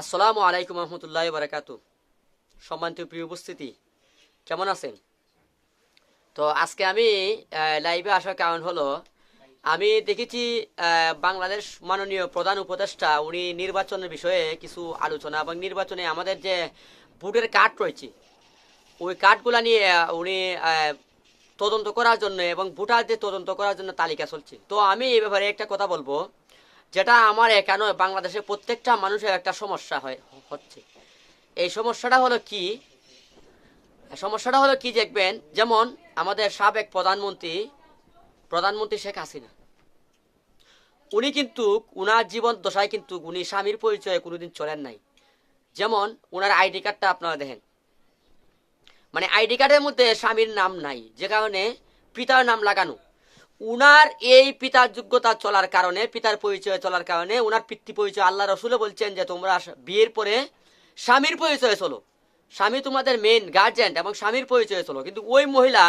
আসসালামু আলাইকুম রহমতুল্লাহ বারাকাত সম্মানিত প্রিয় উপস্থিতি, কেমন আছেন? তো আজকে আমি লাইভে আসার কারণ হলো, আমি দেখেছি বাংলাদেশ মাননীয় প্রধান উপদেষ্টা, উনি নির্বাচনের বিষয়ে কিছু আলোচনা এবং নির্বাচনে আমাদের যে ভোটের কার্ড রয়েছে, ওই কার্ডগুলা নিয়ে উনি তদন্ত করার জন্য এবং ভোটারদের তদন্ত করার জন্য তালিকা চলছে। তো আমি এই ব্যাপারে একটা কথা বলব। যেটা আমার একা নয়, বাংলাদেশের প্রত্যেকটা মানুষের একটা সমস্যা হয়, হচ্ছে। এই সমস্যাটা হলো কি? সমস্যাটা হলো কি দেখবেন? যেমন আমাদের সাবেক প্রধানমন্ত্রী প্রধানমন্ত্রী শেখ হাসিনা। উনি কিন্তু উনার জীবন দশায় কিন্তু উনি স্বামীর পরিচয়ে কোনোদিন চলেন নাই। যেমন উনার আইডি কার্ডটা আপনারা দেখেন। মানে আইডি কার্ডের মধ্যে স্বামীর নাম নাই, যে কারণে পিতার নাম লাগানো। উনার এই পিতার যোগ্যতা চলার কারণে, পিতার পরিচয় চলার কারণে, উনার পিতৃ পরিচয় আল্লাহ রসুলে বলছেন যে তোমরা বিয়ের পরে স্বামীর পরিচয় চলো। স্বামী তোমাদের মেন গার্জেন্ট এবং স্বামীর পরিচয় চলো। কিন্তু ওই মহিলা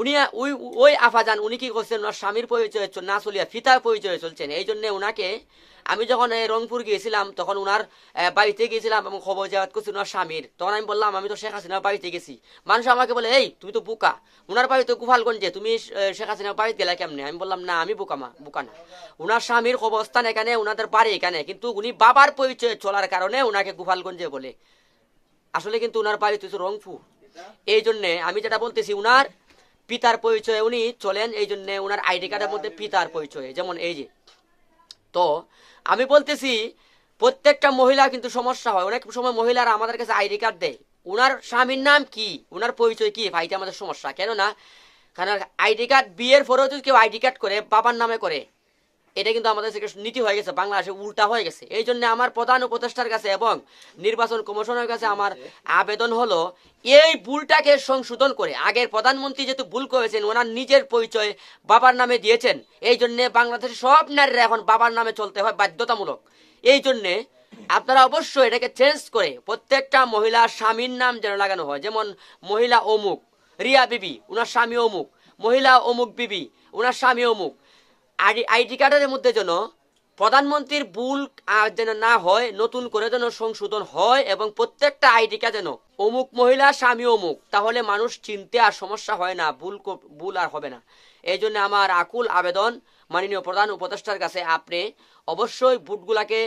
উনি ওই ওই আফাজান, উনি কি করছেন? ওনার স্বামীর পরিচয় না চলিয়া ফিতার পরিচয়ে চলছেন। এই জন্য ওনাকে আমি যখন রংপুর গিয়েছিলাম, তখন ওনার বাড়িতে গিয়েছিলাম এবং খবর জাহাত করছি ওনার স্বামীর। তখন আমি বললাম, আমি তো শেখ হাসিনার বাড়িতে গেছি। মানুষ আমাকে বলে, এই, তুমি তো বোকা। ওনার বাড়ি তো গোপালগঞ্জে। তুমি শেখ হাসিনার বাড়িতে গেলে কেমনে? আমি বললাম, না, আমি বুকা মা, বুকা না। ওনার স্বামীর অবস্থান এখানে ওনাদের বাড়ি এখানে। কিন্তু উনি বাবার পরিচয়ে চলার কারণে ওনাকে গোপালগঞ্জে বলে। আসলে কিন্তু উনার বাড়ি তো রংপুর। এই জন্যে আমি যেটা বলতেছি, উনার পিতার পরিচয়ে উনি চলেন এই জন্য ওনার আইডি কার্ডের মধ্যে পিতার পরিচয় যেমন এই যে। তো আমি বলতেছি প্রত্যেকটা মহিলা কিন্তু সমস্যা হয়। অনেক সময় মহিলারা আমাদের কাছে আইডি কার্ড দেয়। ওনার স্বামীর নাম কি? ওনার পরিচয় কি? ভাইটা আমাদের সমস্যা। কেননা কারণ আইডি কার্ড বিয়ের পরেও যদি কেউ আইডি কার্ড করে বাবার নামে করে এটা কিন্তু আমাদের থেকে নীতি হয়ে গেছে, বাংলাদেশে উল্টা হয়ে গেছে। এই জন্য আমার প্রধান উপদেষ্টার কাছে এবং নির্বাচন কমিশনের কাছে আমার আবেদন হলো, এই ভুলটাকে সংশোধন করে। আগের প্রধানমন্ত্রী যেহেতু ভুল করেছেন, ওনার নিজের পরিচয় বাবার নামে দিয়েছেন। এই জন্য বাংলাদেশের সব নারীরা এখন বাবার নামে চলতে হয় বাধ্যতামূলক। এই জন্যে আপনারা অবশ্যই এটাকে চেঞ্জ করে প্রত্যেকটা মহিলার স্বামীর নাম যেন লাগানো হয়। যেমন মহিলা অমুক, রিয়া বিবি, ওনার স্বামী অমুক, মহিলা অমুক বিবি, ওনার স্বামী অমুক। আইডি কার্ডের মধ্যে যেন প্রধানমন্ত্রীর ভুল আহ, যেন না হয় নতুন করে যেন সংশোধন হয় এবং প্রত্যেকটা আইডি কার্ড যেন অমুক মহিলা স্বামী অমুক তাহলে মানুষ চিনতে আর সমস্যা হয় না ভুল ভুল আর হবে না। এই জন্য আমার আকুল আবেদন মাননীয় প্রধান উপদেষ্টার কাছে আপনি অবশ্যই ভোটগুলাকে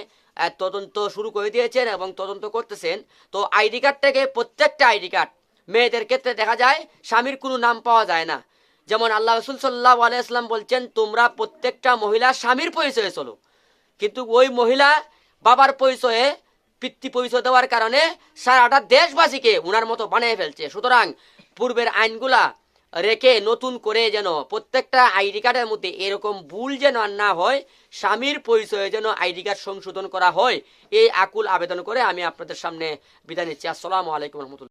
তদন্ত শুরু করে দিয়েছেন এবং তদন্ত করতেছেন। তো আইডি কার্ড থেকে প্রত্যেকটা আইডি কার্ড মেয়েদের ক্ষেত্রে দেখা যায় স্বামীর কোনো নাম পাওয়া যায় না। যেমন আল্লাহ রসুল সাল্লাহ আলাইসলাম বলছেন, তোমরা প্রত্যেকটা মহিলা স্বামীর পরিচয়ে চলো। কিন্তু ওই মহিলা বাবার পরিচয়ে, পিতৃ পরিচয় দেওয়ার কারণে সারাটা দেশবাসীকে উনার মতো বানিয়ে ফেলছে। সুতরাং পূর্বের আইনগুলা রেখে নতুন করে যেন প্রত্যেকটা আইডি কার্ডের মধ্যে এরকম ভুল যেন আর না হয়, স্বামীর পরিচয়ে যেন আইডি কার্ড সংশোধন করা হয়, এই আকুল আবেদন করে আমি আপনাদের সামনে বিদায় নিচ্ছি। আসসালামু আলাইকুম রহমতুল্লাহ।